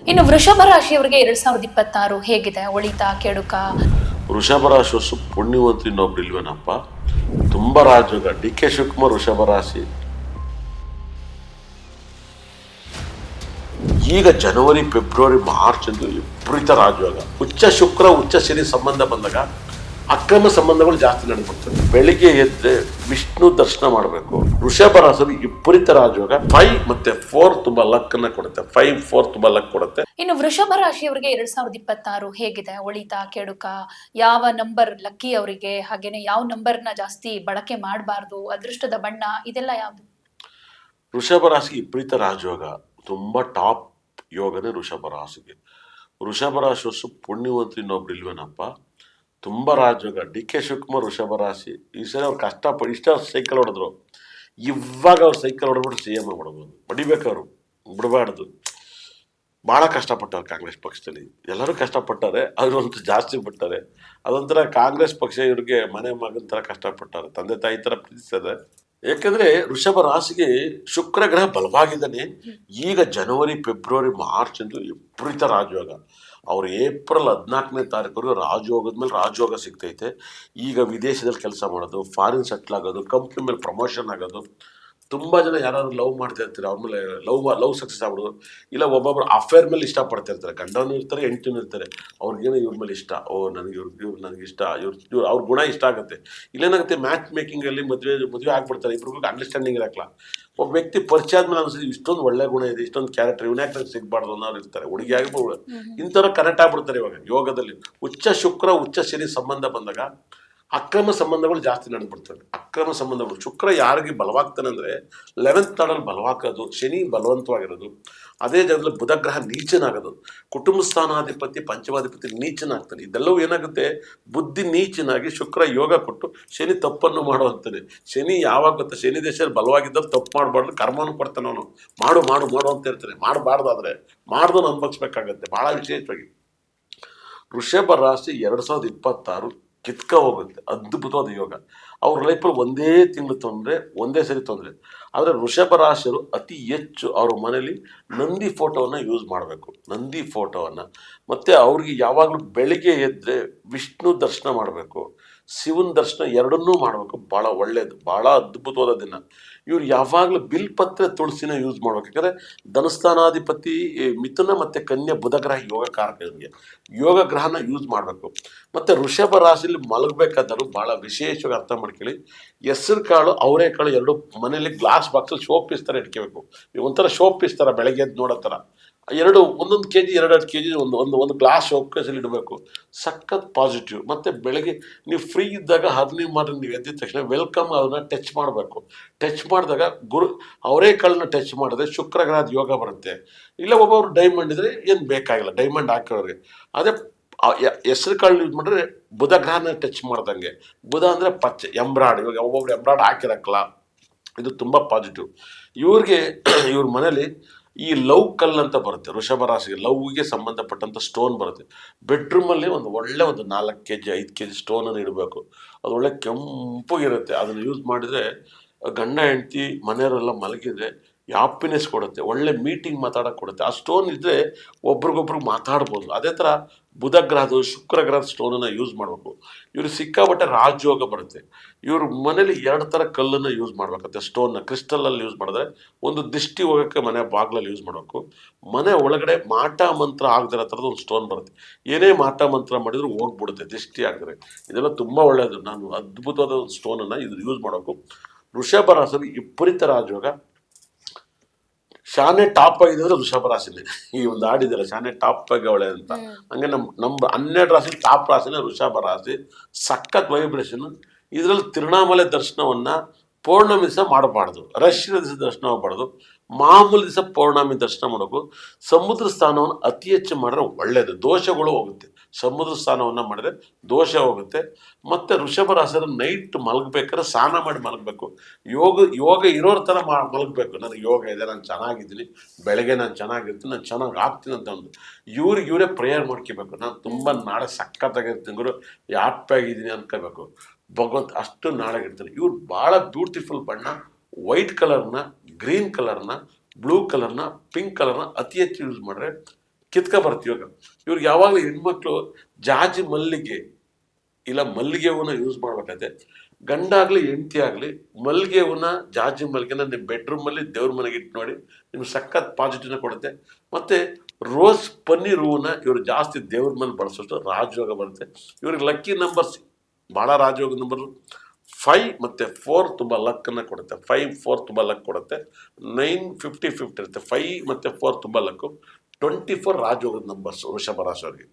ಇನ್ನು ವೃಷಭ ರಾಶಿಯವರಿಗೆ ಎರಡ್ ಸಾವಿರದ ಇಪ್ಪತ್ತಾರು ಹೇಗಿದೆ? ಒಳಿತಾ, ಕೆಡುಕ? ವೃಷಭ ರಾಶಿ ವರ್ಷ ಪುಣ್ಯವಂತ ಇನ್ನೊಬ್ರು ಇಲ್ವೇನಪ್ಪ? ತುಂಬಾ ರಾಜಯೋಗ ಡಿ ಕೆ ಶಿವಕುಮಾರ್ ವೃಷಭ ರಾಶಿ. ಈಗ ಜನವರಿ, ಫೆಬ್ರವರಿ, ಮಾರ್ಚ್ ಎಂದು ವಿಪರೀತ ರಾಜಯೋಗ ಉಚ್ಚ ಶುಕ್ರ, ಉಚ್ಚ ಶನಿ ಸಂಬಂಧ ಬಂದಾಗ ಅಕ್ರಮ ಸಂಬಂಧಗಳು ಜಾಸ್ತಿ ನಡೆದ್ಬಿಡ್ತವೆ ಬೆಳಿಗ್ಗೆ ಎದ್ದೆ ವಿಷ್ಣು ದರ್ಶನ ಮಾಡಬೇಕು. ರಾಶಿ ವಿಪರೀತ ರಾಜಯೋಗ. ಫೈವ್ ಮತ್ತೆ ಫೋರ್ ತುಂಬಾ ಲಕ್ ಅನ್ನ ಕೊಡುತ್ತೆ. ಫೈವ್ ಫೋರ್ ತುಂಬಾ ಲಕ್ ಕೊಡುತ್ತೆ. ಇನ್ನು ವೃಷಭ ರಾಶಿಯವರಿಗೆ ಎರಡ್ ಸಾವಿರದ ಇಪ್ಪತ್ತಾರು ಹೇಗಿದೆ? ಒಳಿತ ಕೆಡುಕ ಯಾವ ನಂಬರ್ ಲಕ್ಕಿ ಅವರಿಗೆ? ಹಾಗೇನೆ ಯಾವ ನಂಬರ್ನ ಜಾಸ್ತಿ ಬಳಕೆ ಮಾಡಬಾರ್ದು? ಅದೃಷ್ಟದ ಬಣ್ಣ ಇದೆಲ್ಲ ಯಾವುದು? ವೃಷಭ ರಾಶಿಗೆ ವಿಪರೀತ ರಾಜಯೋಗ. ತುಂಬಾ ಟಾಪ್ ಯೋಗನೇ ವೃಷಭ ರಾಶಿಗೆ. ವೃಷಭ ರಾಶಿ ವರ್ಷ ಪುಣ್ಯವಂತ ಇನ್ನೊಬ್ರು ಇಲ್ವೇನಪ್ಪ? ತುಂಬ ರಾಜಯೋಗ ಡಿ ಕೆ ಶಿವಕುಮಾರ್ ವೃಷಭ ರಾಶಿ. ಈ ಸರಿ ಅವ್ರು ಕಷ್ಟಪಟ್ಟು ಇಷ್ಟ ಸೈಕಲ್ ಹೊಡೆದ್ರು. ಇವಾಗ ಅವ್ರು ಸೈಕಲ್ ಹೊಡೆದ್ಬಿಟ್ಟು ಸಿ ಎಂ ಮಾಡ್ಬೋದು ಬಡಿಬೇಕು ಅವರು. ಬಿಡಬಾರ್ದು. ಭಾಳ ಕಷ್ಟಪಟ್ಟವ್ರು ಕಾಂಗ್ರೆಸ್ ಪಕ್ಷದಲ್ಲಿ. ಎಲ್ಲರೂ ಕಷ್ಟಪಟ್ಟಾರೆ ಅದರಂತೂ ಜಾಸ್ತಿ ಬಿಟ್ಟಾರೆ ಅದೊಂಥರ ಕಾಂಗ್ರೆಸ್ ಪಕ್ಷ ಇವ್ರಿಗೆ ಮನೆ ಮಗನ ಥರ ಕಷ್ಟಪಟ್ಟಾರೆ ತಂದೆ ತಾಯಿ ಥರ ಪ್ರೀತಿಸ್ತಾರೆ. ಯಾಕಂದ್ರೆ ಋಷಭ ರಾಶಿಗೆ ಶುಕ್ರ ಗ್ರಹ ಬಲವಾಗಿದ್ದಾನೆ. ಈಗ ಜನವರಿ, ಫೆಬ್ರವರಿ, ಮಾರ್ಚ್ ಎಂದು ವಿಪರೀತ ರಾಜಯೋಗ ಅವ್ರು ಏಪ್ರಿಲ್ ಹದಿನಾಲ್ಕನೇ ತಾರೀಕು ರಾಜಯೋಗದ ಮೇಲೆ ರಾಜಯೋಗ ಸಿಗ್ತೈತೆ. ಈಗ ವಿದೇಶದಲ್ಲಿ ಕೆಲಸ ಮಾಡೋದು ಫಾರಿನ್ ಸೆಟ್ಲ್ ಆಗೋದು ಕಂಪ್ನಿ ಮೇಲೆ ಪ್ರಮೋಷನ್ ಆಗೋದು, ತುಂಬ ಜನ ಯಾರು ಲವ್ ಮಾಡ್ತಾ ಇರ್ತಾರೆ, ಅವ್ರ ಮೇಲೆ ಲವ್ ಲವ್ ಸಕ್ಸಸ್ ಆಗ್ಬಿಡೋದು. ಇಲ್ಲ ಒಬ್ಬೊಬ್ರು ಅಫೇರ್ ಮೇಲೆ ಇಷ್ಟಪಡ್ತಾ ಇರ್ತಾರೆ, ಗಂಡನೂ ಇರ್ತಾರೆ, ಹೆಂಡತಿನೂ ಇರ್ತಾರೆ. ಅವ್ರಿಗೇನೋ ಇವ್ರ ಮೇಲೆ ಇಷ್ಟ, ಓ ನನಗೆ ಇವ್ರು ಇವ್ರು ನನಗೆ ಇಷ್ಟ, ಇವ್ರು ಇವ್ರು, ಅವ್ರ ಗುಣ ಇಷ್ಟ ಆಗುತ್ತೆ. ಇಲ್ಲೇನಾಗುತ್ತೆ ಮ್ಯಾಚ್ ಮೇಕಿಂಗಲ್ಲಿ ಮದುವೆ ಮದುವೆ ಆಗ್ಬಿಡ್ತಾರೆ, ಇಬ್ರಿಗೂ ಅಂಡರ್ಸ್ಟ್ಯಾಂಡಿಂಗ್ ಇರಕ್ಕಲ್ಲ. ಒಬ್ಬ ವ್ಯಕ್ತಿ ಪರಿಚಯ ಆದ್ಮೇಲೆ ಅನ್ಸುತ್ತೆ ಇಷ್ಟೊಂದು ಒಳ್ಳೆ ಗುಣ ಇದೆ ಇಷ್ಟೊಂದು ಕ್ಯಾರೆಕ್ಟರ್ ಇವನ್ಯಾಕೆ ನಂಗೆ ಸಿಗ್ಬಾರ್ದು ಅನ್ನೋರು ಇರ್ತಾರೆ. ಹುಡುಗಿ ಆಗ್ಬೋದು ಇಂಥವ್ರು ಕನೆಕ್ಟ್ ಆಗ್ಬಿಡ್ತಾರೆ ಇವಾಗ ಯೋಗದಲ್ಲಿ. ಉಚ್ಚ ಶುಕ್ರ ಉಚ್ಚ ಶನಿ ಸಂಬಂಧ ಬಂದಾಗ ಅಕ್ರಮ ಸಂಬಂಧಗಳು ಜಾಸ್ತಿ ನಡೆದ್ಬಿಡ್ತವೆ ಅಕ್ರಮ ಸಂಬಂಧಗಳು. ಶುಕ್ರ ಯಾರಿಗೆ ಬಲವಾಗ್ತಾನೆ ಅಂದರೆ ಲೆವೆಂತ್ ನಾಡಲ್ಲಿ ಬಲವಾಗೋದು, ಶನಿ ಬಲವಂತವಾಗಿರೋದು. ಅದೇ ಜಾಗದಲ್ಲಿ ಬುಧಗ್ರಹ ನೀಚನಾಗೋದು. ಕುಟುಂಬ ಸ್ಥಾನಾಧಿಪತಿ, ಪಂಚಮಾಧಿಪತಿ ನೀಚನಾಗ್ತಾನೆ. ಇದೆಲ್ಲವೂ ಏನಾಗುತ್ತೆ? ಬುದ್ಧಿ ನೀಚನಾಗಿ ಶುಕ್ರ ಯೋಗ ಕೊಟ್ಟು ಶನಿ ತಪ್ಪನ್ನು ಮಾಡುವಂತಾನೆ ಶನಿ ಯಾವಾಗ ಗೊತ್ತಾ? ಶನಿ ದೇಶದಲ್ಲಿ ಬಲವಾಗಿದ್ದಾಗ ತಪ್ಪು ಮಾಡಬಾರ್ದು ಕರ್ಮವನ್ನು ಕೊಡ್ತಾನೆ ಅವನು. ಮಾಡು ಮಾಡು ಮಾಡು ಅಂತ ಇರ್ತಾನೆ ಮಾಡಬಾರ್ದಾದ್ರೆ ಮಾಡ್ದನ್ನು ಅನ್ಭವಿಸ್ಬೇಕಾಗತ್ತೆ. ಭಾಳ ವಿಶೇಷವಾಗಿ. ವೃಷಭ ರಾಶಿ ಎರಡು ಸಾವಿರದ ಇಪ್ಪತ್ತಾರು ಕಿತ್ಕ ಹೋಗುತ್ತೆ, ಅದ್ಭುತವಾದ ಯೋಗ. ಅವ್ರ ಲೈಫಲ್ಲಿ ಒಂದೇ ತಿಂಗಳು ತೊಂದರೆ, ಒಂದೇ ಸರಿ ತೊಂದರೆ. ಆದರೆ ವೃಷಭ ರಾಶಿಯರು ಅತಿ ಹೆಚ್ಚು ಅವ್ರ ಮನೇಲಿ ನಂದಿ ಫೋಟೋವನ್ನು ಯೂಸ್ ಮಾಡಬೇಕು. ನಂದಿ ಫೋಟೋವನ್ನು. ಮತ್ತು ಅವ್ರಿಗೆ ಯಾವಾಗಲೂ ಬೆಳಿಗ್ಗೆ ಎದ್ದರೆ ವಿಷ್ಣು ದರ್ಶನ ಮಾಡಬೇಕು. ಶಿವನ ದರ್ಶನ ಎರಡನ್ನೂ ಮಾಡಬೇಕು. ಭಾಳ ಒಳ್ಳೆಯದು ಭಾಳ ಅದ್ಭುತವಾದ ದಿನ. ಇವ್ರು ಯಾವಾಗಲೂ ಬಿಲ್ ಪತ್ರೆ ತುಳಸಿನ ಯೂಸ್ ಮಾಡ್ಬೇಕು. ಯಾಕಂದರೆ ಧನಸ್ಥಾನಾಧಿಪತಿ ಮಿಥುನ ಮತ್ತು ಕನ್ಯಾ ಬುಧಗ್ರಹ ಯೋಗ ಕಾರಕ ಇವರಿಗೆ. ಯೋಗ ಗ್ರಹನ ಯೂಸ್ ಮಾಡಬೇಕು. ಮತ್ತು ಋಷಭ ರಾಶಿಲಿ ಮಲಗಬೇಕಾದರೂ ಭಾಳ ವಿಶೇಷವಾಗಿ ಅರ್ಥ ಮಾಡ್ಕೊಳ್ಳಿ. ಹೆಸರು ಕಾಳು ಅವರೆಕಾಳು ಎರಡು ಮನೇಲಿ ಗ್ಲಾಸ್ ಬಾಕ್ಸಲ್ಲಿ ಶೋ ಪೀಸ್ ಥರ ಇಟ್ಕೋಬೇಕು. ಒಂಥರ ಶೋ ಪೀಸ್ ಥರ ಬೆಳಗ್ಗೆ ಎದ್ದು ನೋಡೋ ಥರ ಎರಡು, ಒಂದೊಂದು ಕೆ ಜಿ ಎರಡೆರಡು ಕೆ ಜಿ ಒಂದು ಒಂದು ಒಂದು ಗ್ಲಾಸ್ ಒಕ್ಕಸಲ್ಲಿ ಇಡಬೇಕು. ಸಖತ್ ಪಾಸಿಟಿವ್ ಮತ್ತು ಬೆಳಗ್ಗೆ ನೀವು ಫ್ರೀ ಇದ್ದಾಗ ಹರ್ನಿ ಮಾಡಿ ನೀವು ಎದ್ದಿದ ತಕ್ಷಣ ವೆಲ್ಕಮ್ ಅದನ್ನು ಟಚ್ ಮಾಡಬೇಕು. ಟಚ್ ಮಾಡಿದಾಗ ಗುರು, ಅವರೇ ಕಾಳನ್ನ ಟಚ್ ಮಾಡಿದ್ರೆ ಶುಕ್ರಗ್ರಹದ ಯೋಗ ಬರುತ್ತೆ. ಇಲ್ಲ ಒಬ್ಬೊಬ್ರು ಡೈಮಂಡ್ ಇದ್ದರೆ ಏನು ಬೇಕಾಗಿಲ್ಲ ಡೈಮಂಡ್ ಹಾಕೋರಿಗೆ. ಅದೇ ಹೆಸರು ಕಾಳು ಯೂಸ್ ಮಾಡಿದ್ರೆ ಬುಧ ಗ್ರಹನ ಟಚ್ ಮಾಡ್ದಂಗೆ. ಬುಧ ಅಂದರೆ ಪಚ್ಚೆ ಎಂಬ್ರಾಡ್ ಇವಾಗ ಒಬ್ಬೊಬ್ರು ಎಂಬ್ರಾಡ್ ಹಾಕಿರಕ್ಕಲ್ಲ. ಇದು ತುಂಬ ಪಾಸಿಟಿವ್ ಇವ್ರಿಗೆ, ಇವ್ರ ಮನೇಲಿ ಈ ಲವ್ ಕಲ್ ಅಂತ ಬರುತ್ತೆ, ವೃಷಭ ರಾಶಿಗೆ ಲವ್ಗೆ ಸಂಬಂಧಪಟ್ಟಂಥ ಸ್ಟೋನ್ ಬರುತ್ತೆ. ಬೆಡ್ರೂಮಲ್ಲಿ ಒಂದು ಒಳ್ಳೆ ಒಂದು ನಾಲ್ಕು ಕೆ ಜಿ ಐದು ಕೆ ಜಿ ಸ್ಟೋನನ್ನು ಇಡಬೇಕು. ಅದು ಒಳ್ಳೆ ಕೆಂಪಗಿರುತ್ತೆ ಅದನ್ನು ಯೂಸ್ ಮಾಡಿದರೆ ಗಂಡ, ಹೆಂಡತಿ, ಮನೆಯವರೆಲ್ಲ ಮಲಗಿದ್ರೆ ಹ್ಯಾಪಿನೆಸ್ ಕೊಡುತ್ತೆ, ಒಳ್ಳೆ ಮೀಟಿಂಗ್ ಮಾತಾಡೋಕೆ ಕೊಡುತ್ತೆ. ಆ ಸ್ಟೋನ್ ಇದ್ದರೆ ಒಬ್ರಿಗೊಬ್ರು ಮಾತಾಡ್ಬೋದು. ಅದೇ ಥರ ಬುಧ ಗ್ರಹದ ಶುಕ್ರ ಗ್ರಹದ ಸ್ಟೋನನ್ನು ಯೂಸ್ ಮಾಡಬೇಕು. ಇವರು ಸಿಕ್ಕಾಬಟ್ಟೆ ರಾಜಯೋಗ ಬರುತ್ತೆ. ಇವ್ರ ಮನೇಲಿ ಎರಡು ಥರ ಕಲ್ಲನ್ನು ಯೂಸ್ ಮಾಡಬೇಕಂತೆ. ಸ್ಟೋನ್ನ ಕ್ರಿಸ್ಟಲಲ್ಲಿ ಯೂಸ್ ಮಾಡಿದ್ರೆ ಒಂದು ದಿಷ್ಟಿ ಹೋಗೋಕ್ಕೆ ಮನೆ ಬಾಗಿಲಲ್ಲಿ ಯೂಸ್ ಮಾಡಬೇಕು. ಮನೆ ಒಳಗಡೆ ಮಾಟ ಮಂತ್ರ ಆಗದಿರೋ ಥರದ ಒಂದು ಸ್ಟೋನ್ ಬರುತ್ತೆ. ಏನೇ ಮಾಟ ಮಂತ್ರ ಮಾಡಿದ್ರು ಹೋಗ್ಬಿಡುತ್ತೆ, ದಿಷ್ಟಿ ಆಗಿದ್ರೆ ಇದೆಲ್ಲ ತುಂಬ ಒಳ್ಳೆಯದು ನಾನು ಅದ್ಭುತವಾದ ಒಂದು ಸ್ಟೋನನ್ನು ಇದು ಯೂಸ್ ಮಾಡಬೇಕು. ವೃಷಭ ರಾಶಿ ವಿಪರೀತ ರಾಜಯೋಗ. ಶಾನೆ ಟಾಪ್ ಆಗಿದೆ ಅಂದ್ರೆ ವೃಷಭ ರಾಶಿನೇ ಈ ಒಂದು ಆಡಿದ್ರೆ ಶಾನೆ ಟಾಪ್ ಆಗಿ ಅವಳೆ ಅಂತ. ಹಂಗೆ ನಮ್ಮ ನಮ್ಮ ಹನ್ನೆರಡು ರಾಶಿ ಟಾಪ್ ರಾಶಿನೇ ವೃಷಭ ರಾಶಿ. ಸಖತ್ ವೈಬ್ರೇಷನ್ ಇದರಲ್ಲಿ ತಿರುಣಾಮಲೆ ದರ್ಶನವನ್ನ ಪೌರ್ಣಮಿ ದಿವಸ ಮಾಡಬಾರ್ದು. ರಷ್ಯದ ದಿವಸ ದರ್ಶನ ಮಾಡಬಾರ್ದು. ಮಾಮೂಲಿ ದಿವಸ ಪೌರ್ಣಮಿ ದರ್ಶನ ಮಾಡಬೇಕು. ಸಮುದ್ರ ಸ್ಥಾನವನ್ನು ಅತಿ ಹೆಚ್ಚು ಮಾಡಿದ್ರೆ ಒಳ್ಳೆಯದು ದೋಷಗಳು ಹೋಗುತ್ತೆ. ಸಮುದ್ರ ಸ್ನಾನವನ್ನು ಮಾಡಿದ್ರೆ ದೋಷ ಹೋಗುತ್ತೆ. ಮತ್ತು ಋಷಭ ರಾಶಿಯಲ್ಲಿ ನೈಟ್ ಮಲಗಬೇಕಾದ್ರೆ ಸ್ನಾನ ಮಾಡಿ ಮಲಗಬೇಕು. ಯೋಗ ಯೋಗ ಇರೋರ ಥರ ಮಲಗಬೇಕು. ನನಗೆ ಯೋಗ ಇದೆ, ನಾನು ಚೆನ್ನಾಗಿದ್ದೀನಿ, ಬೆಳಗ್ಗೆ ನಾನು ಚೆನ್ನಾಗಿರ್ತೀನಿ, ನಾನು ಚೆನ್ನಾಗಿ ಆಗ್ತೀನಿ ಅಂತ ಒಂದು. ಇವ್ರಿಗೆ ಇವರೇ ಪ್ರೇಯರ್ ಮಾಡ್ಕೋಬೇಕು. ನಾನು ತುಂಬ ನಾಳೆ ಸಖತ್ತಾಗಿರ್ತೀನಿ ಗುರು ಹ್ಯಾಪಿಯಾಗಿದ್ದೀನಿ ಅನ್ಕೋಬೇಕು. ಭಗವಂತ ಅಷ್ಟು ನಾಳೆಗಿರ್ತೀನಿ ಇವ್ರು ಭಾಳ ಬ್ಯೂಟಿಫುಲ್ ಬಣ್ಣ ವೈಟ್ ಕಲರ್ನ ಗ್ರೀನ್ ಕಲರ್ನ ಬ್ಲೂ ಕಲರ್ನ ಪಿಂಕ್ ಕಲರ್ನ ಅತಿ ಹೆಚ್ಚು ಯೂಸ್ ಮಾಡಿದ್ರೆ ಕಿತ್ಕ ಬರ್ತೀವಿ ಇವ್ರಿಗೆ ಯಾವಾಗಲೂ ಹೆಣ್ಮಕ್ಳು ಜಾಜಿ ಮಲ್ಲಿಗೆ, ಇಲ್ಲ ಮಲ್ಲಿಗೆ ಹೂವನ್ನ ಯೂಸ್ ಮಾಡ್ಬೇಕಾದ್ರೆ ಗಂಡಾಗ್ಲಿ ಹೆಂಡತಿ ಆಗಲಿ ಮಲ್ಲಿಗೆ ಹೂವನ್ನ ಜಾಜಿ ಮಲ್ಲಿಗೆನ ನಿಮ್ಮ ಬೆಡ್ರೂಮಲ್ಲಿ ದೇವ್ರ ಮನೆಗೆ ಇಟ್ಟು ನೋಡಿ ನಿಮ್ಗೆ ಸಖತ್ ಪಾಸಿಟಿವ್ನ ಕೊಡುತ್ತೆ. ಮತ್ತೆ ರೋಸ್ ಪನ್ನೀರ್ ಹೂವನ್ನ ಇವರು ಜಾಸ್ತಿ ದೇವ್ರ ಮನೆ ಬಳಸೋಷ್ಟು ರಾಜಯೋಗ ಬರುತ್ತೆ. ಇವ್ರಿಗೆ ಲಕ್ಕಿ ನಂಬರ್ಸ್ ಭಾಳ ರಾಜಯೋಗ ನಂಬರ್ ಫೈವ್ ಮತ್ತು ಫೋರ್ ತುಂಬ ಲಕ್ ಅನ್ನ ಕೊಡುತ್ತೆ. ಫೈವ್ ಫೋರ್ ತುಂಬ ಲಕ್ ಕೊಡುತ್ತೆ. ನೈನ್ ಫಿಫ್ಟಿ ಫಿಫ್ಟಿ ಇರುತ್ತೆ. ಫೈವ್ ಮತ್ತು ಫೋರ್ ತುಂಬ ಲಕ್ಕು ಟ್ವೆಂಟಿ ಫೋರ್ ರಾಜೋಗದ ನಂಬರ್ಸ್ ವೃಷಭ ರಾಶಿಯವರಿಗೆ.